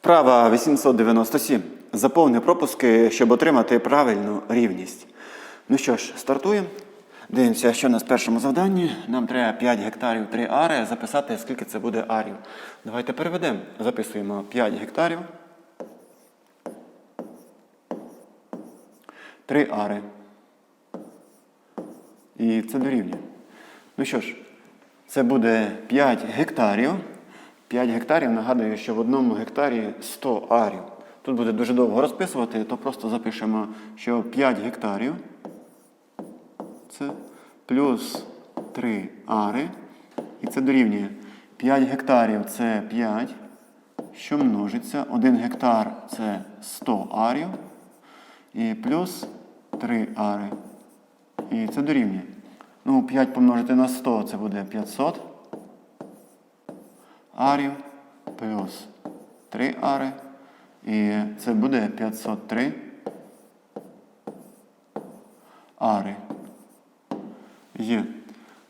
Вправа 897. Заповни пропуски, щоб отримати правильну рівність. Ну що ж, стартуємо. Дивимося, що у нас в першому завданні. Нам треба 5 гектарів 3 ари записати, скільки це буде арів. Давайте переведемо. Записуємо 5 гектарів. 3 ари. І це дорівнює. Ну що ж, це буде 5 гектарів. 5 гектарів, нагадую, що в одному гектарі 100 арів. Тут буде дуже довго розписувати, то просто запишемо, що 5 гектарів це плюс 3 ари. І це дорівнює. 5 гектарів це 5, що множиться. 1 гектар це 100 арів. І плюс 3 ари. І це дорівнює. Ну, 5 помножити на 100 це буде 500 арів плюс 3 ари. І це буде 503 ари. Є.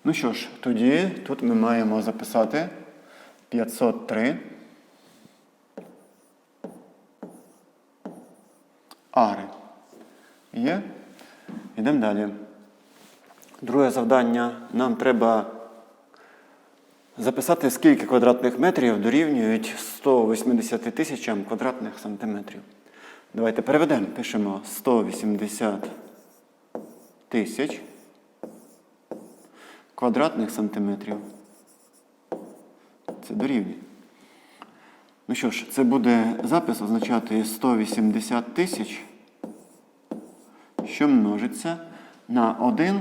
Ну що ж, тоді тут ми маємо записати 503 ари. Є? Йдемо далі. Друге завдання. Нам треба записати, скільки квадратних метрів дорівнюють 180 тисячам квадратних сантиметрів. Давайте переведемо. Пишемо 180 тисяч квадратних сантиметрів. Це дорівнює. Ну що ж, це буде запис означати 180 тисяч, що множиться на 1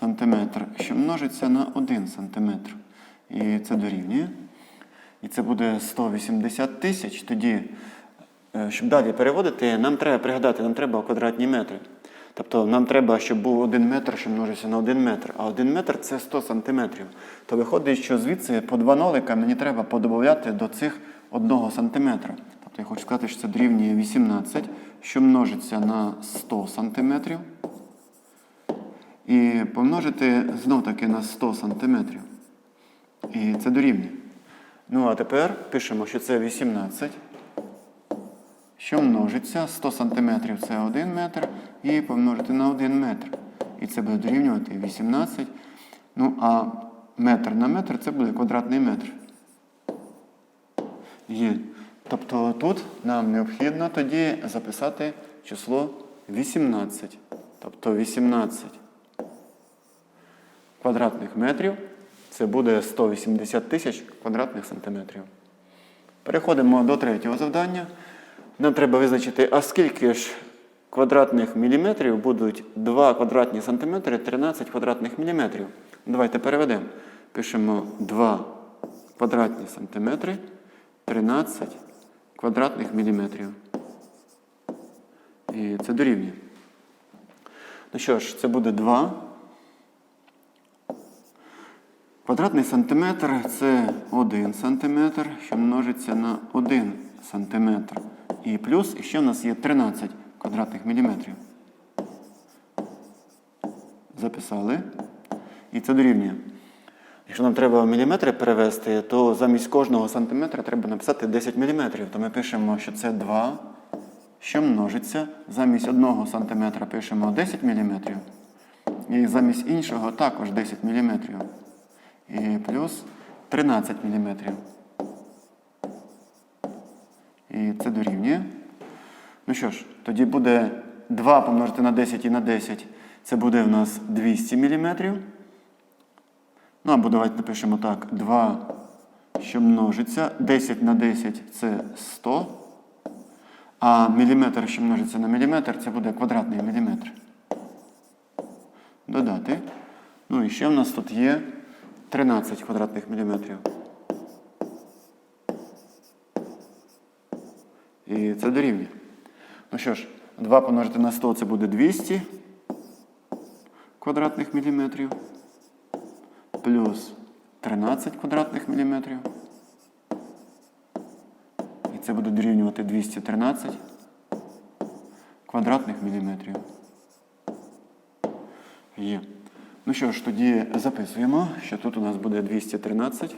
сантиметр, що множиться на 1 сантиметр. І це дорівнює. І це буде 180 тисяч. Тоді, е, щоб далі переводити, нам треба пригадати, нам треба квадратні метри. Тобто нам треба, щоб був 1 метр, що множиться на 1 метр. А 1 метр це 100 сантиметрів. То виходить, що звідси по два нолика мені треба подобавляти до цих 1 сантиметра. Тобто я хочу сказати, що це дорівнює 18, що множиться на 100 сантиметрів. І помножити знов таки на 100 сантиметрів. І це дорівнює. Ну, а тепер пишемо, що це 18. Що множиться 100 сантиметрів це 1 метр. І помножити на 1 метр. І це буде дорівнювати 18. Ну, а метр на метр це буде квадратний метр. Є. Тобто тут нам необхідно тоді записати число 18. Тобто 18 квадратних метрів. Це буде 180 тисяч квадратних сантиметрів. Переходимо до третього завдання. Нам треба визначити, а скільки ж квадратних міліметрів будуть 2 квадратні сантиметри 13 квадратних міліметрів. Давайте переведемо. Пишемо 2 квадратні сантиметри 13 квадратних міліметрів. І це дорівнює. Ну що ж, це буде 2 Квадратний сантиметр це 1 сантиметр, що множиться на 1 сантиметр. І плюс, і ще в нас є 13 квадратних міліметрів. Записали. І це дорівнює. Якщо нам треба міліметри перевести, то замість кожного сантиметра треба написати 10 міліметрів. То ми пишемо, що це 2, що множиться. Замість 1 сантиметра пишемо 10 міліметрів. І замість іншого також 10 міліметрів і плюс 13 мм. І це дорівнює. Ну що ж, тоді буде 2 помножити на 10 і на 10. Це буде в нас 200 мм. Ну або давайте напишемо так: 2, що множиться. 10 на 10 це 100. А міліметр, що множиться на міліметр, це буде квадратний міліметр. Додати. Ну і ще в нас тут є 13 квадратних міліметрів. І це дорівнює. Ну що ж, 2 помножити на 100 це буде 200 квадратних міліметрів. Плюс 13 квадратних міліметрів. І це буде дорівнювати 213 квадратних міліметрів. Є. Ну що ж, тоді записуємо, що тут у нас буде 213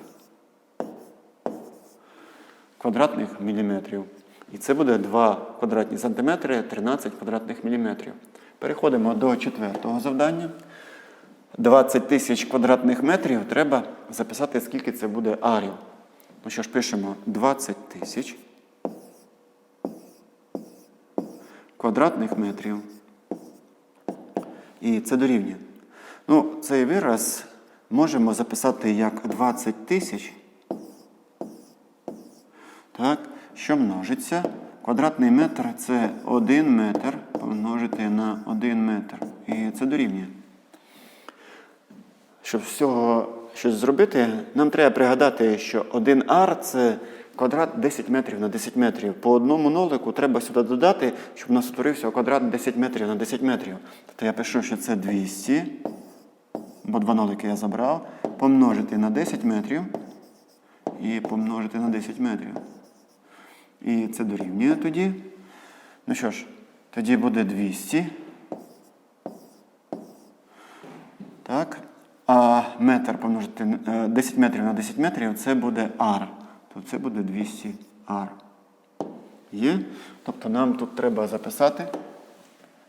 квадратних міліметрів. І це буде 2 квадратні сантиметри 13 квадратних міліметрів. Переходимо до четвертого завдання. 20 тисяч квадратних метрів треба записати, скільки це буде арів. Ну що ж, пишемо 20 тисяч квадратних метрів. І це дорівнює. Ну, цей вираз можемо записати як 20 тисяч, що множиться. Квадратний метр це 1 метр помножити на 1 метр. І це дорівнює. Щоб з цього щось зробити, нам треба пригадати, що 1 ар це квадрат 10 метрів на 10 метрів. По одному нолику треба сюди додати, щоб у нас утворився квадрат 10 метрів на 10 метрів. Тобто я пишу, що це 200, бо два нолики я забрав, помножити на 10 метрів і помножити на 10 метрів. І це дорівнює тоді. Ну що ж, тоді буде 200. Так. А метр помножити е, 10 метрів на 10 метрів це буде ар. То це буде 200 ар. Є? Тобто нам тут треба записати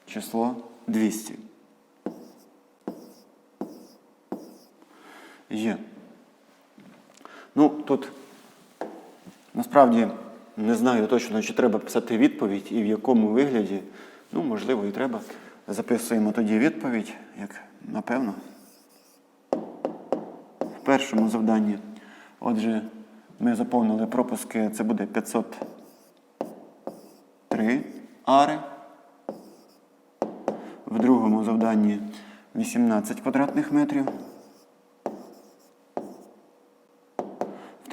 число 200. Є. Ну, тут насправді не знаю точно, чи треба писати відповідь і в якому вигляді. Ну, можливо, і треба. Записуємо тоді відповідь, як напевно. В першому завданні. Отже, ми заповнили пропуски, це буде 503 ари. В другому завданні 18 квадратних метрів.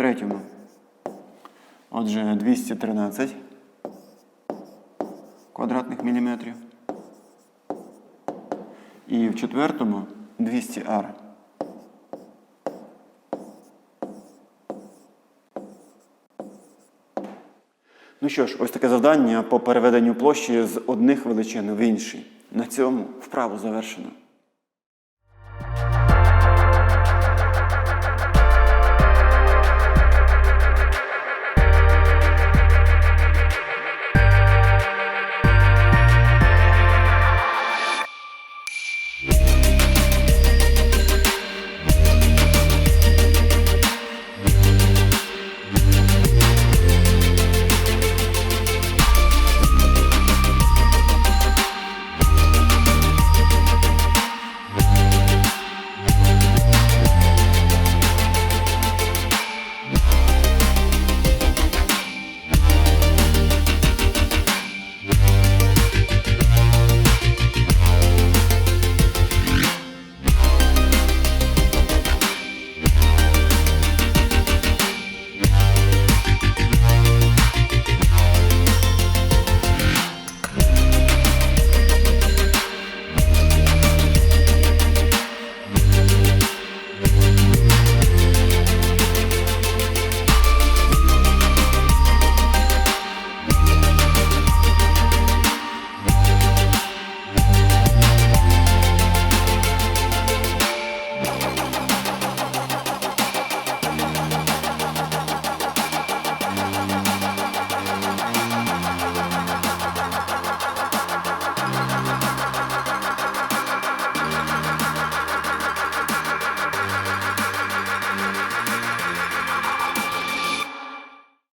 Третьому. Отже, 213 квадратних міліметрів. І в четвертому 200 ар. Ну що ж, ось таке завдання по переведенню площі з одних величин в інші. На цьому вправу завершено.